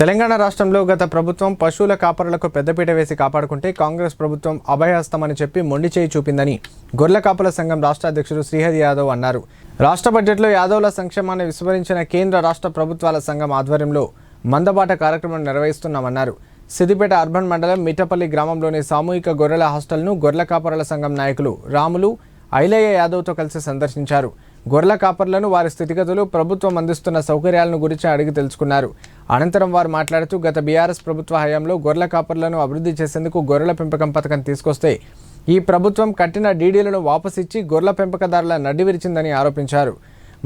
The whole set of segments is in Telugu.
తెలంగాణ రాష్ట్రంలో గత ప్రభుత్వం పశువుల కాపరులకు పెద్దపీట వేసి కాపాడుకుంటే కాంగ్రెస్ ప్రభుత్వం అభయహస్తమని చెప్పి మొండి చేయి చూపిందని గొర్రెల కాపుల సంఘం రాష్ట్ర అధ్యక్షుడు శ్రీహరి యాదవ్ అన్నారు. రాష్ట్ర బడ్జెట్లో యాదవ్ల సంక్షేమాన్ని విస్మరించిన కేంద్ర రాష్ట్ర ప్రభుత్వాల సంఘం ఆధ్వర్యంలో మందబాట కార్యక్రమం నిర్వహిస్తున్నామన్నారు. సిద్దిపేట అర్బన్ మండలం మిట్టపల్లి గ్రామంలోని సామూహిక గొర్రెల హాస్టల్ను గొర్రెల కాపరుల సంఘం నాయకులు రాములు ఐలయ్య యాదవ్తో కలిసి సందర్శించారు. గొర్రెల కాపర్లను వారి స్థితిగతులు ప్రభుత్వం అందిస్తున్న సౌకర్యాలను గురించి అడిగి తెలుసుకున్నారు. అనంతరం వారు మాట్లాడుతూ గత బీఆర్ఎస్ ప్రభుత్వ హయాంలో గొర్రెల కాపర్లను అభివృద్ధి చేసేందుకు గొర్రెల పెంపకం పథకం తీసుకొస్తే ఈ ప్రభుత్వం కట్టిన డీడీలను వాపసిచ్చి గొర్రెల పెంపకదారుల నడ్డి విరిచిందని ఆరోపించారు.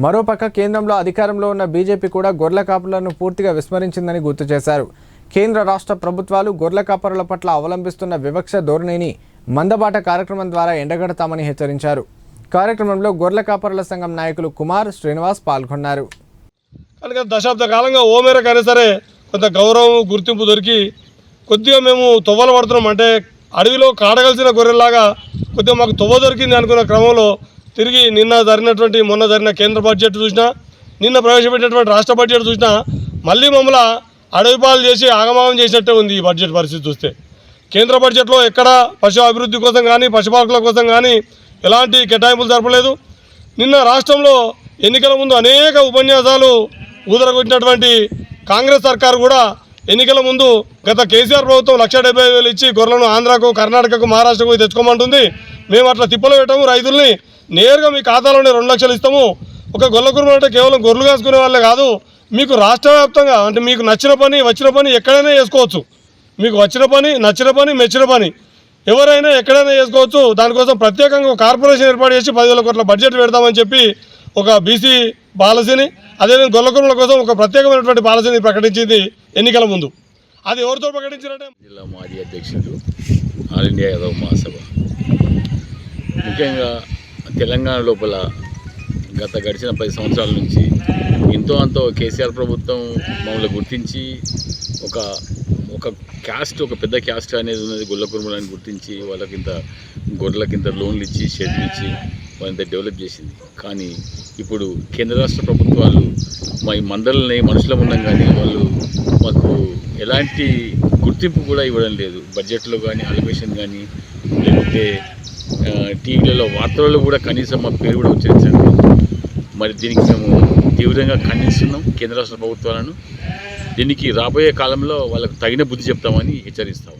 మరోపక్క కేంద్రంలో అధికారంలో ఉన్న బీజేపీ కూడా గొర్రెల కాపర్లను పూర్తిగా విస్మరించిందని గుర్తు చేశారు. కేంద్ర రాష్ట్ర ప్రభుత్వాలు గొర్రెల కాపరుల పట్ల అవలంబిస్తున్న వివక్ష ధోరణిని మందబాట కార్యక్రమం ద్వారా ఎండగడతామని హెచ్చరించారు. కార్యక్రమంలో గొర్రెల కాపరుల సంఘం నాయకులు కుమార్ శ్రీనివాస్ పాల్గొన్నారు. కనుక దశాబ్ద కాలంగా ఓ మేరకైనా సరే కొంత గౌరవం గుర్తింపు దొరికి కొద్దిగా మేము తువ్వలు పడుతున్నాం. అంటే అడవిలో కాడగలిసిన గొర్రెల్లాగా కొద్దిగా మాకు తొవ్వ దొరికింది అనుకున్న క్రమంలో తిరిగి నిన్న జరిగినటువంటి మొన్న జరిగిన కేంద్ర బడ్జెట్ చూసినా నిన్న ప్రవేశపెట్టినటువంటి రాష్ట్ర బడ్జెట్ చూసినా మళ్ళీ మమ్మల్ని అడవి పాలు చేసి ఆగమాగం చేసినట్టే ఉంది ఈ బడ్జెట్ పరిస్థితి చూస్తే. కేంద్ర బడ్జెట్లో ఎక్కడ పశు అభివృద్ధి కోసం కానీ పశుపాలకుల కోసం కానీ ఎలాంటి కేటాయింపులు జరపలేదు. నిన్న రాష్ట్రంలో ఎన్నికల ముందు అనేక ఉపన్యాసాలు ఊదరగొట్టినటువంటి కాంగ్రెస్ సర్కారు కూడా ఎన్నికల ముందు గత కేసీఆర్ ప్రభుత్వం లక్ష డెబ్బై వేలు ఇచ్చి గొర్రెలను ఆంధ్రాకు కర్ణాటకకు మహారాష్ట్రకు తెచ్చుకోమంటుంది. మేము అట్లా తిప్పలు పెట్టాము రైతుల్ని నేరుగా మీ ఖాతాలోనే రెండు లక్షలు ఇస్తాము. ఒక గొర్రెల కుటుంబం అంటే కేవలం గొర్రెలు కాసుకునే వాళ్ళే కాదు మీకు రాష్ట్ర వ్యాప్తంగా అంటే మీకు నచ్చిన పని వచ్చిన పని ఎక్కడైనా చేసుకోవచ్చు. మీకు వచ్చిన పని నచ్చిన పని మెచ్చిన పని. ఎవరైనా ఎక్కడైనా చేసుకోవచ్చు. దానికోసం ప్రత్యేకంగా ఒక కార్పొరేషన్ ఏర్పాటు చేసి పదివేల కోట్ల బడ్జెట్ పెడతామని చెప్పి ఒక బీసీ పాలసీని అదేవిధంగా గొల్లకురుల కోసం ఒక ప్రత్యేకమైనటువంటి పాలసీని ప్రకటించింది ఎన్నికల ముందు. అది ఎవరితో ప్రకటించారంటే జిల్లా మాజీ అధ్యక్షుడు ఆల్ ఇండియా యాదవ్ మహాసభ. ముఖ్యంగా తెలంగాణ లోపల గత గడిచిన పది సంవత్సరాల నుంచి ఎంతో అంతో కేసీఆర్ ప్రభుత్వం మమ్మల్ని గుర్తించి ఒక ఒక క్యాస్ట్ ఒక పెద్ద క్యాస్ట్ అనేది ఉన్నది గొల్ల కుటుంబాలని గుర్తించి వాళ్ళకి ఇంత లోన్లు ఇచ్చి షెడ్లు ఇచ్చి మరింత డెవలప్ చేసింది. కానీ ఇప్పుడు కేంద్ర రాష్ట్ర ప్రభుత్వాలు మా ఈ మందలని మనుషులం ఉన్నాం కానీ వాళ్ళు మాకు ఎలాంటి గుర్తింపు కూడా ఇవ్వడం లేదు. బడ్జెట్లో కానీ అలొకేషన్ కానీ లేకపోతే టీవీలలో వార్తలలో కూడా కనీసం మా పేరు కూడా ఉచ్చరించండి మరి దీనికి మేము తీవ్రంగా ఖండిస్తున్నాం కేంద్ర రాష్ట్ర ప్రభుత్వాలను. దీనికి రాబోయే కాలంలో వాళ్ళకు తగిన బుద్ధి చెప్తామని హెచ్చరిస్తాం